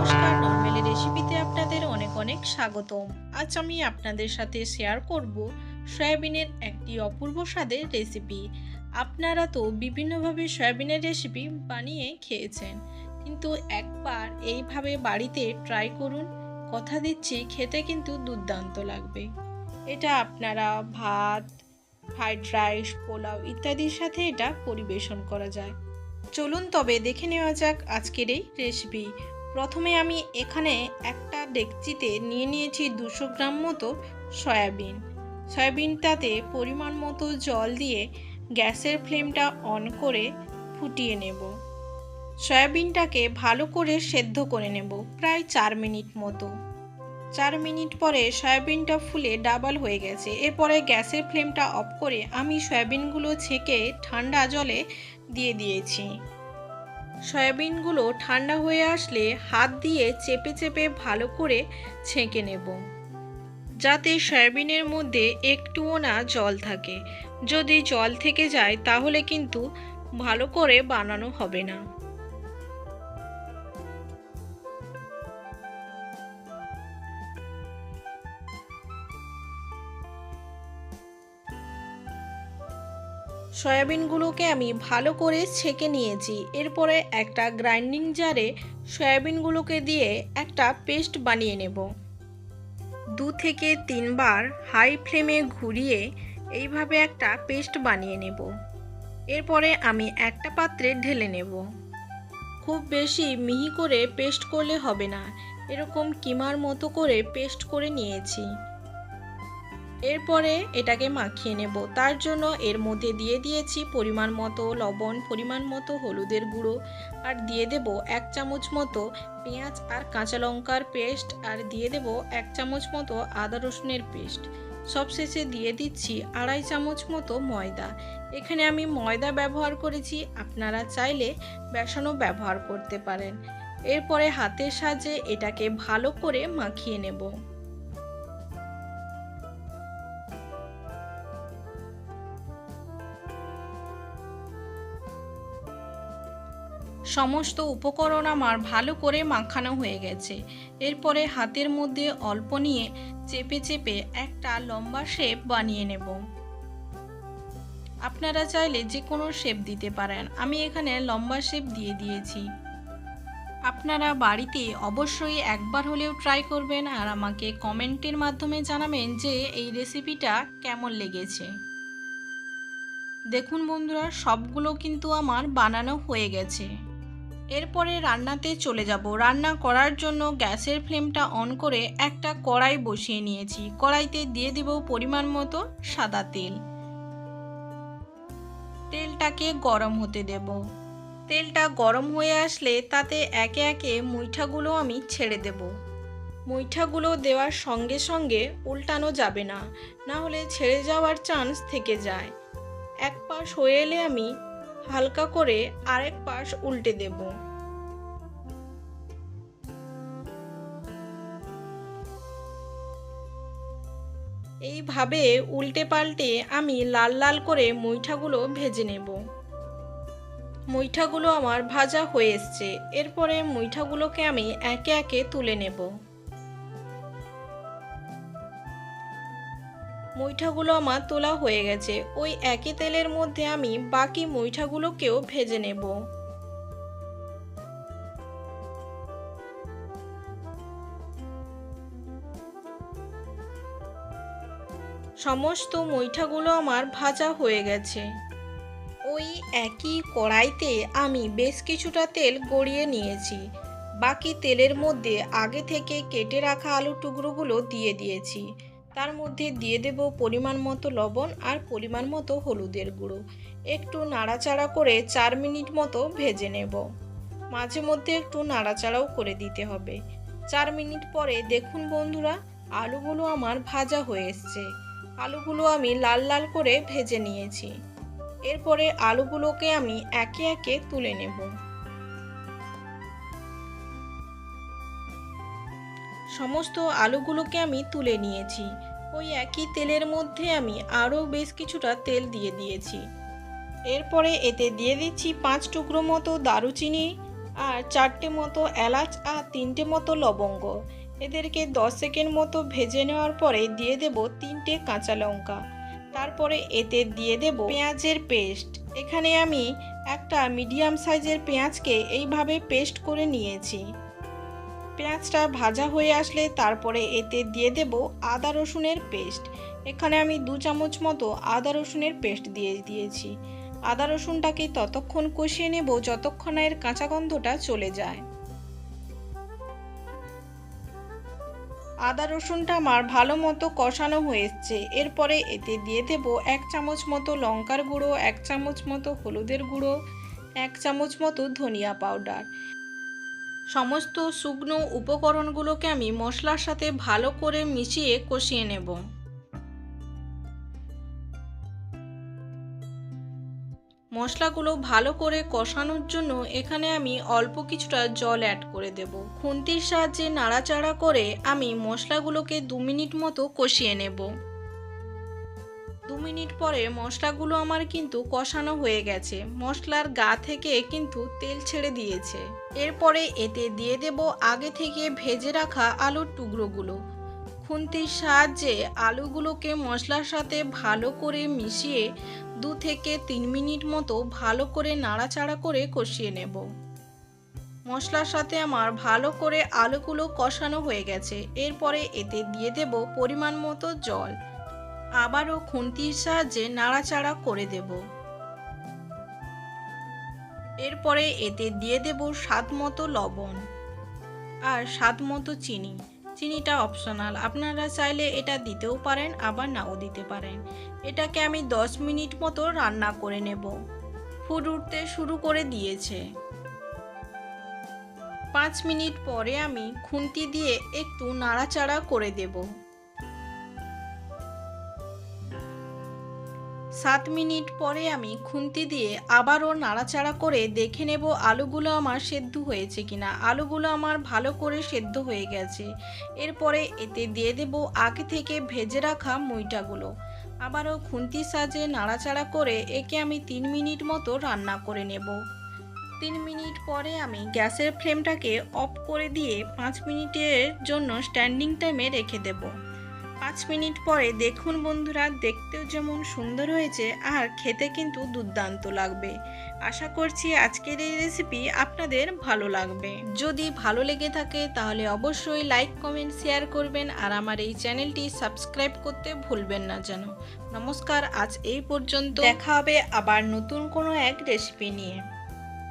নমস্কার, নর্মালি রেসিপিতে আপনাদের অনেক অনেক স্বাগতম। আজ আমি আপনাদের সাথে শেয়ার করব সয়াবিনের একটি অপূর্ব স্বাদের রেসিপি আপনারা তো বিভিন্নভাবে সয়াবিনের রেসিপি বানিয়ে খেয়েছেন, কিন্তু একবার এইভাবে বাড়িতে ট্রাই করুন, কথা দিচ্ছি, খেতে কিন্তু দুর্দান্ত লাগবে। এটা আপনারা ভাত ফ্রাইড রাইস পোলাও ইত্যাদির সাথে এটা পরিবেশন করা যায়। চলুন তবে দেখে নেওয়া যাক আজকের এই রেসিপি প্রথমে আমি এখানে একটা ডেকচিতে নিয়ে নিয়েছি দুশো গ্রাম মতো সয়াবিন। সয়াবিনটাতে পরিমাণ মতো জল দিয়ে গ্যাসের ফ্লেমটা অন করে ফুটিয়ে নেব। সয়াবিনটাকে ভালো করে সেদ্ধ করে নেব, প্রায় চার মিনিট মতো। চার মিনিট পরে সয়াবিনটা ফুলে ডাবল হয়ে গেছে। এরপরে গ্যাসের ফ্লেমটা অফ করে আমি সয়াবিনগুলো ছেঁকে ঠান্ডা জলে দিয়ে দিয়েছি। সয়াবিনগুলো ঠান্ডা হয়ে আসলে হাত দিয়ে চেপে চেপে ভালো করে ছেঁকে নেব। যাতে সয়াবিনের মধ্যে একটুও না জল থাকে। যদি জল থেকে যায় তাহলে কিন্তু ভালো করে বানানো হবে না। সয়াবিনগুলোকে আমি ভালো করে ছেঁকে নিয়েছি। এরপরে একটা গ্রাইন্ডিং জারে সয়াবিনগুলোকে দিয়ে একটা পেস্ট বানিয়ে নেব। দু থেকে তিনবার হাই ফ্লেমে ঘুরিয়ে এইভাবে একটা পেস্ট বানিয়ে নেব। এরপরে আমি একটা পাত্রে ঢেলে নেব। খুব বেশি মিহি করে পেস্ট করলে হবে না। এরকম কিমার মতো করে পেস্ট করে নিয়েছি। এরপরে এটাকে মাখিয়ে নেব। তার জন্য এর মধ্যে দিয়ে দিয়েছি পরিমাণ মতো লবণ, পরিমাণ মতো হলুদের গুঁড়ো আর দিয়ে দেব এক চামচ মতো পেঁয়াজ আর কাঁচা লঙ্কার পেস্ট আর দিয়ে দেব এক চামচ মতো আদা রসুনের পেস্ট। সবশেষে দিয়ে দিচ্ছি আড়াই চামচ মতো ময়দা। এখানে আমি ময়দা ব্যবহার করেছি, আপনারা চাইলে বেসনও ব্যবহার করতে পারেন। এরপরে হাতের সাহায্যে এটাকে ভালো করে মাখিয়ে নেব। সমস্ত উপকরণ আমার ভালো করে মাখানো হয়ে গেছে। এরপরে হাতের মধ্যে অল্প নিয়ে চেপে চেপে একটা লম্বা শেপ বানিয়ে নেব। আপনারা চাইলে যে কোনো শেপ দিতে পারেন। আমি এখানে লম্বা শেপ দিয়ে দিয়েছি। আপনারা বাড়িতে অবশ্যই একবার হলেও ট্রাই করবেন আর আমাকে কমেন্টের মাধ্যমে জানাবেন যে এই রেসিপিটা কেমন লেগেছে। দেখুন বন্ধুরা, সবগুলো কিন্তু আমার বানানো হয়ে গেছে। এরপরে রান্নাতে চলে যাব। রান্না করার জন্য গ্যাসের ফ্লেমটা অন করে একটা কড়াই বসিয়ে নিয়েছি। কড়াইতে দিয়ে দেব পরিমাণ মতো সাদা তেল। তেলটাকে গরম হতে দেব। তেলটা গরম হয়ে আসলে তাতে একে একে মুইঠাগুলো আমি ছেড়ে দেব। মুইঠাগুলো দেওয়ার সঙ্গে সঙ্গে উল্টানো যাবে না না হলে ছেড়ে যাওয়ার চান্স থেকে যায়। এক পাশ হয়ে এলে আমি হালকা করে আরেক পাশ উল্টে দেব। এইভাবে উল্টে পাল্টে আমি লাল লাল করে মুইঠাগুলো ভেজে নেব। মুইঠাগুলো আমার ভাজা হয়ে এসছে। এরপরে মুইঠাগুলোকে আমি একে একে তুলে নেব। মুইঠাগুলো আমার তোলা হয়ে গেছে। ওই একই তেলের মধ্যে আমি বাকি মুইঠাগুলোকেও ভেজে নেব। সমস্ত মুইঠাগুলো আমার ভাজা হয়ে গেছে। ওই একই কড়াইতে আমি বেশ কিছুটা তেল গড়িয়ে নিয়েছি। বাকি তেলের মধ্যে আগে থেকে কেটে রাখা আলু টুকরোগুলো দিয়ে দিয়েছি। তার মধ্যে দিয়ে দেব পরিমাণ মতো লবণ আর পরিমাণ মতো হলুদের গুঁড়ো। একটু নাড়াচাড়া করে চার মিনিট মতো ভেজে নেব। মাঝে মধ্যে একটু নাড়াচাড়াও করে দিতে হবে। চার মিনিট পরে দেখুন বন্ধুরা, আলুগুলো আমার ভাজা হয়ে এসছে। আলুগুলো আমি লাল লাল করে ভেজে নিয়েছি। এরপরে আলুগুলোকে আমি একে একে তুলে নেব। সমস্ত আলুগুলোকে আমি তুলে নিয়েছি। ওই একই তেলের মধ্যে আমি আরও বেশ কিছুটা তেল দিয়ে দিয়েছি। এরপরে এতে দিয়ে দিচ্ছি পাঁচ টুকরো মতো দারুচিনি আর চারটে মতো এলাচ আর তিনটে মতো লবঙ্গ। এদেরকে দশ সেকেন্ড মতো ভেজে নেওয়ার পরে দিয়ে দেব তিনটে কাঁচা লঙ্কা। তারপরে এতে দিয়ে দেব পেঁয়াজের পেস্ট। এখানে আমি একটা মিডিয়াম সাইজের পেঁয়াজকে এইভাবে পেস্ট করে নিয়েছি। পেঁয়াজটা ভাজা হয়ে আসলে তারপরে এতে দিয়ে দেব আদা রসুনের পেস্ট। এখানে আমি দু চামচ মতো আদা রসুনের পেস্ট দিয়ে দিয়েছি। আদা রসুনটাকে ততক্ষণ কষিয়ে নেব যতক্ষণ এর কাঁচা গন্ধটা চলে যায়। আদা রসুনটা আমার ভালো মতো কষানো হয়েছে। এরপরে এতে দিয়ে দেব এক চামচ মতো লঙ্কার গুঁড়ো, এক চামচ মতো হলুদের গুঁড়ো, এক চামচ মতো ধনিয়া পাউডার। সমস্ত শুকনো উপকরণগুলোকে আমি মশলার সাথে ভালো করে মিশিয়ে কষিয়ে নেব। মশলাগুলো ভালো করে কষানোর জন্য এখানে আমি অল্প কিছুটা জল অ্যাড করে দেব। খুন্তির সাহায্যে নাড়াচাড়া করে আমি মশলাগুলোকে দু মিনিট মতো কষিয়ে নেব। দু মিনিট পরে মশলাগুলো আমার কিন্তু কষানো হয়ে গেছে। মশলার গা থেকে কিন্তু তেল ছেড়ে দিয়েছে। এরপরে এতে দিয়ে দেব আগে থেকে ভেজে রাখা আলুর টুকরোগুলো। খুন্তির সাহায্যে আলুগুলোকে মশলার সাথে ভালো করে মিশিয়ে দু থেকে তিন মিনিট মতো ভালো করে নাড়াচাড়া করে কষিয়ে নেব। মশলার সাথে আমার ভালো করে আলুগুলো কষানো হয়ে গেছে। এরপরে এতে দিয়ে দেব পরিমাণ মতো জল। আবারও খুন্তির সাহায্যে নাড়াচাড়া করে দেব। এরপরে এতে দিয়ে দেব স্বাদ মতো লবণ আর স্বাদ মতো চিনি। চিনিটা অপশনাল আপনারা চাইলে এটা দিতেও পারেন, আবার নাও দিতে পারেন। এটাকে আমি 10 মিনিট মতো রান্না করে নেব। ফুড উঠতে শুরু করে দিয়েছে। পাঁচ মিনিট পরে আমি খুন্তি দিয়ে একটু নাড়াচাড়া করে দেব। সাত মিনিট পরে আমি খুন্তি দিয়ে আবারও নাড়াচাড়া করে দেখে নেব আলুগুলো আমার সেদ্ধ হয়েছে কিনা। আলুগুলো আমার ভালো করে সেদ্ধ হয়ে গেছে। এরপরে এতে দিয়ে দেব আগে থেকে ভেজে রাখা মুইটাগুলো। আবারও খুন্তির সাজে নাড়াচাড়া করে একে আমি তিন মিনিট মতো রান্না করে নেব। তিন মিনিট পরে আমি গ্যাসের ফ্লেমটাকে অফ করে দিয়ে পাঁচ মিনিটের জন্য স্ট্যান্ডিং টাইমে রেখে দেবো। পাঁচ মিনিট পরে দেখুন বন্ধুরা, দেখতেও যেমন সুন্দর হয়েছে আর খেতে কিন্তু দুর্দান্ত লাগবে। আশা করছি আজকের এই রেসিপি আপনাদের ভালো লাগবে। যদি ভালো লেগে থাকে তাহলে অবশ্যই লাইক কমেন্ট শেয়ার করবেন আর আমার এই চ্যানেলটি সাবস্ক্রাইব করতে ভুলবেন না যেন। নমস্কার, আজ এই পর্যন্ত। দেখা হবে আবার নতুন কোনো এক রেসিপি নিয়ে।